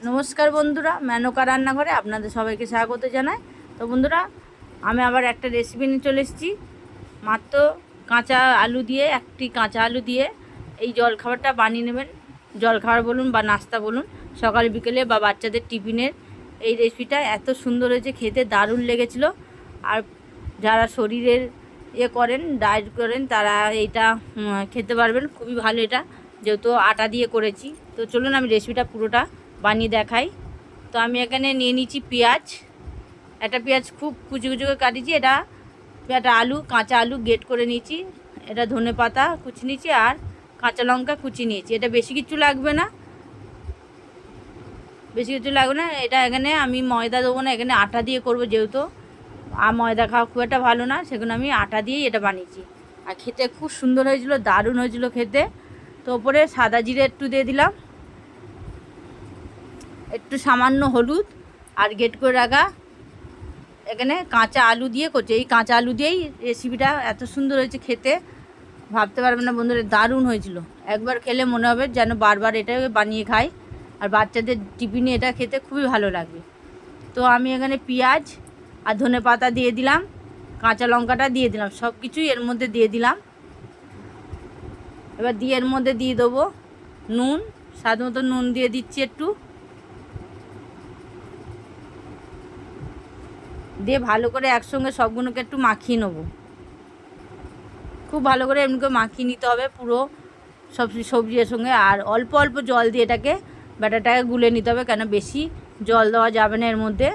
নমস্কার বন্ধুরা মেনকা রান্নাঘরে আপনাদের সবাইকে স্বাগত জানাই। তো বন্ধুরা আমি আবার একটা রেসিপি নিয়ে চলে এসেছি। মাত্র কাঁচা আলু দিয়ে একটি কাঁচা আলু দিয়ে এই জলখাবারটা বানিয়ে নেবেন। জলখাবার বলুন বা নাস্তা বলুন সকাল বিকেলে বা বাচ্চাদের টিফিনের এই রেসিপিটা এত সুন্দর হয়েছে খেতে দারুণ লেগেছিলো। আর যারা শরীরের ইয়ে করেন ডায়েট করেন তারা উম, খেতে পারবেন। খুবই ভালো এটা যেহেতু আটা দিয়ে করেছি। তো চলুন আমি রেসিপিটা পুরোটা বানিয়ে দেখাই। তো আমি এখানে নিয়ে নিচ্ছি পেঁয়াজ। একটা পেঁয়াজ খুব কুচি কুচি করে কাটিয়েছি। এটা একটা আলু, কাঁচা আলু গেট করে নিয়েছি। এটা ধনে পাতা কুচি নিয়েছি আর কাঁচা লঙ্কা কুচি নিয়েছি। এটা বেশি কিছু লাগবে না। বেশি কিছু লাগবে না। এটা এখানে আমি ময়দা দেবো না। এখানে আটা দিয়ে করব যেহেতু। আর ময়দা খাওয়া খুব একটা ভালো না। সেখানে আমি আটা দিয়েই এটা বানিয়েছি। আর খেতে খুব সুন্দর হয়েছিল, দারুণ হয়েছিল খেতে। তো ওপরে সাদা জিরে একটু দিয়ে দিলাম। একটু সামান্য হলুদ আর গেট করে রাখা। এখানে কাঁচা আলু দিয়ে করছে। এই কাঁচা আলু দিয়েই রেসিপিটা এত সুন্দর হয়েছে খেতে। ভাবতে পারবে না বন্ধুরা, দারুণ হয়েছিল। একবার খেলে মনে হবে যেন বারবার এটা বানিয়ে খাই। আর বাচ্চাদের টিফিনে এটা খেতে খুবই ভালো লাগবে তো আমি এখানে পেঁয়াজ আর ধনে পাতা দিয়ে দিলাম। কাঁচা লঙ্কাটা দিয়ে দিলাম। সব কিছুই এর মধ্যে দিয়ে দিলাম। এবার দিয়ে এর মধ্যে দিয়ে দেবো নুন। স্বাদ মতো নুন দিয়ে দিচ্ছি একটু। দিয়ে ভালো করে একসঙ্গে সবগুলোকে একটু মাখিয়ে নেব। খুব ভালো করে এমনি করে মাখিয়ে নিতে হবে পুরো সব সবজির সঙ্গে। আর অল্প অল্প জল দিয়ে এটাকে ব্যাটারটাকে গুলে নিতে হবে, কেন বেশি জল দেওয়া যাবে না এর মধ্যে।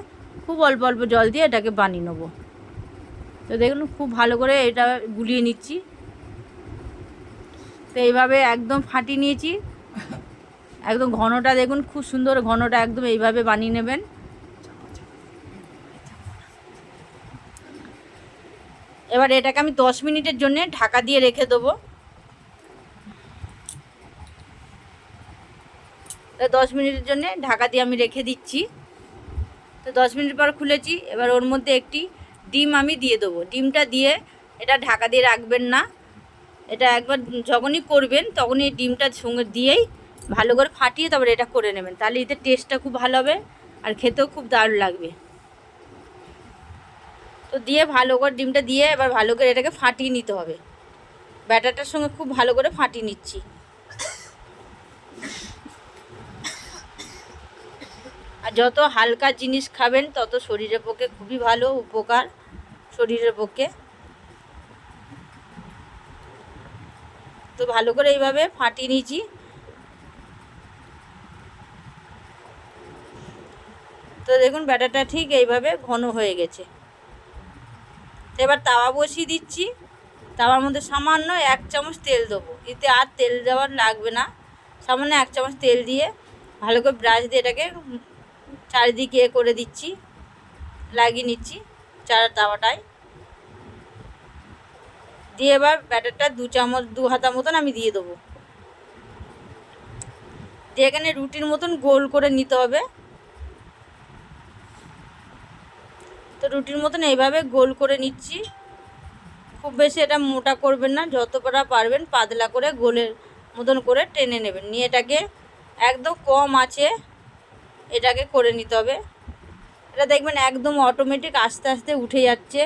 খুব অল্প অল্প জল দিয়ে এটাকে বানিয়ে নেব। তো দেখুন, খুব ভালো করে এটা গুলিয়ে নিচ্ছি। তো এইভাবে একদম ফাটিয়ে নিয়েছি। একদম ঘনটা দেখুন, খুব সুন্দর ঘনটা একদম এইভাবে বানিয়ে নেবেন। এবার এটাকে আমি দশ মিনিটের জন্য ঢাকা দিয়ে রেখে দেবো। দশ মিনিটের জন্য ঢাকা দিয়ে আমি রেখে দিচ্ছি। তো দশ মিনিট পর খুলেছি, এবার ওর মধ্যে একটি ডিম আমি দিয়ে দেবো। ডিমটা দিয়ে এটা ঢাকা দিয়ে রাখবেন না। এটা একবার যখনই করবেন তখনই ডিমটা সঙ্গে দিয়েই ভালো করে ফাটিয়ে তারপরে এটা করে নেবেন। তাহলে এতে টেস্টটা খুব ভালো হবে আর খেতেও খুব দারুণ লাগবে। তো দিয়ে ভালো করে ডিমটা দিয়ে এবার ভালো করে এটাকে ফাটিয়ে নিতে হবে। ব্যাটারটার সঙ্গে খুব ভালো করে ফাটিয়ে নিচ্ছি। আর যত হালকা জিনিস খাবেন, তত শরীরের পক্ষে খুবই ভালো, উপকার শরীরের পক্ষে। তো ভালো করে এইভাবে ফাটিয়ে নিয়েছি। তো দেখুন, ব্যাটারটা ঠিক এইভাবে ঘন হয়ে গেছে। তো এবার তাওয়া বসিয়ে দিচ্ছি। তাওয়ার মধ্যে সামান্য এক চামচ তেল দেবো। এতে আর তেল দেওয়ার লাগবে না। সামান্য এক চামচ তেল দিয়ে ভালো করে ব্রাশ দিয়ে এটাকে চারিদিকে এ করে দিচ্ছি। লাগিয়ে নিচ্ছি চারা তাওয়াটায়। দিয়ে এবার ব্যাটারটা দু চামচ, দু হাতা মতন আমি দিয়ে দেবো। দিয়ে এখানে রুটির মতন গোল করে নিতে হবে। তো রুটির মতন এইভাবে গোল করে নিচ্ছি। খুব বেশি এটা মোটা করবেন না, যতটা পারবেন পাতলা করে গোলের মতন করে টেনে নেবেন। নিয়ে এটাকে একদম কম আছে এটাকে করে নিতে হবে। এটা দেখবেন একদম অটোমেটিক আস্তে আস্তে উঠে যাচ্ছে।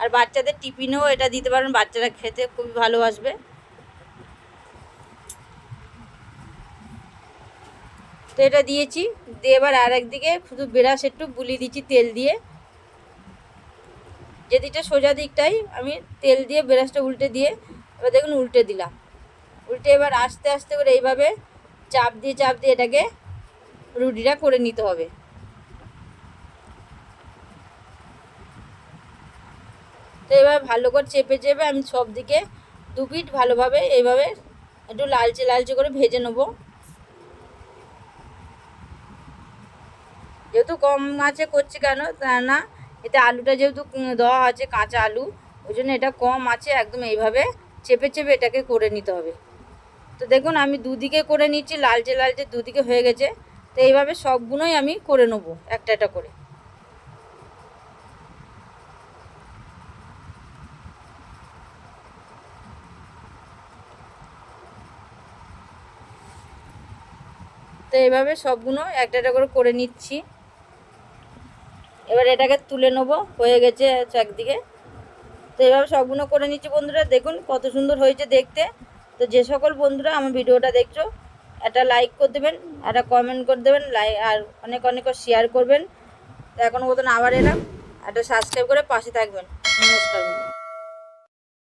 আর বাচ্চাদের টিফিনেও এটা দিতে পারেন বাচ্চারা খেতে খুবই ভালোবাসবে। তো এটা দিয়েছি, দিয়ে এবার আর একদিকে শুধু বেরাস একটু বুলিয়ে দিচ্ছি তেল দিয়ে। যে দিকটা সোজা দিকটাই, আমি তেল দিয়ে বেরাসটা উল্টে দিয়ে, এবার দেখুন উল্টে দিলাম। উল্টে এবার আস্তে আস্তে করে এইভাবে চাপ দিয়ে চাপ দিয়ে এটাকে রুটিটা করে নিতে হবে। তো এবার ভালো করে চেপে চেপে আমি সব দিকে দু পিঠ ভালোভাবে এইভাবে একটু লালচে লালচে করে ভেজে নেব। যেহেতু কম আছে, করছি কেন? তা না, এতে আলুটা যেহেতু দেওয়া আছে কাঁচা আলু, ওই জন্য এটা কম আছে, একদম এইভাবে চেপে চেপে এটাকে করে নিতে হবে। তো দেখুন, আমি দুদিকে করে নিচ্ছি, লালচে লালচে দুদিকে হয়ে গেছে। তো এইভাবে সবগুলোই আমি করে নেব, একটা একটা করে। তো এইভাবে সবগুলো একটা একটা করে করে নিচ্ছি। এবার এটাকে তুলে নেব, হয়ে গেছে একদিকে তো এভাবে সবগুলো করে নিচ্ছি বন্ধুরা, দেখুন কত সুন্দর হয়েছে দেখতে। তো যে সকল বন্ধুরা আমার ভিডিওটা দেখছ, একটা লাইক করে দেবেন, একটা কমেন্ট করে দেবেন লাইক আর অনেক অনেক শেয়ার করবেন। তো এখন মতন আবার এলাম, একটা সাবস্ক্রাইব করে পাশে থাকবেন।